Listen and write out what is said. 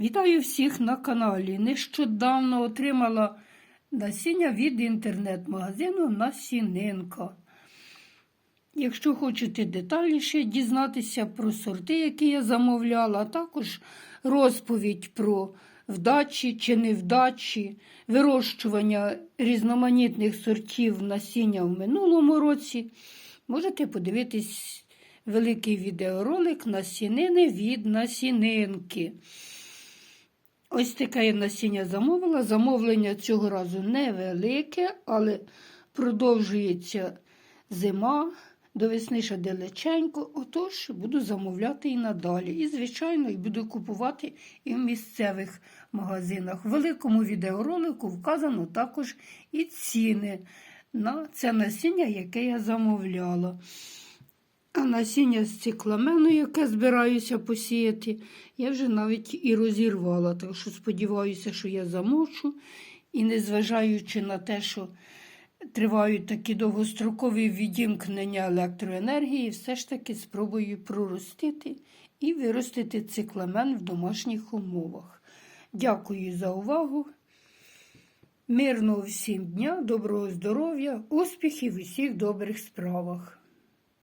Вітаю всіх на каналі. Нещодавно отримала насіння від інтернет-магазину Насінинка. Якщо хочете детальніше дізнатися про сорти, які я замовляла, а також розповідь про вдачі чи невдачі, вирощування різноманітних сортів насіння в минулому році, можете подивитись великий відеоролик насінини від насінинки. Ось таке я насіння замовила. Замовлення цього разу невелике, але продовжується зима, до весни ще далеченько. Отож, буду замовляти і надалі. І, звичайно, буду купувати і в місцевих магазинах. В великому відеоролику вказано також і ціни на це насіння, яке я замовляла. Насіння з цикламену, яке збираюся посіяти, я вже навіть і розірвала. Так що сподіваюся, що я замовчу. І незважаючи на те, що тривають такі довгострокові відімкнення електроенергії, все ж таки спробую проростити і виростити цикламен в домашніх умовах. Дякую за увагу. Мирного всім дня, доброго здоров'я, успіхів у всіх добрих справах.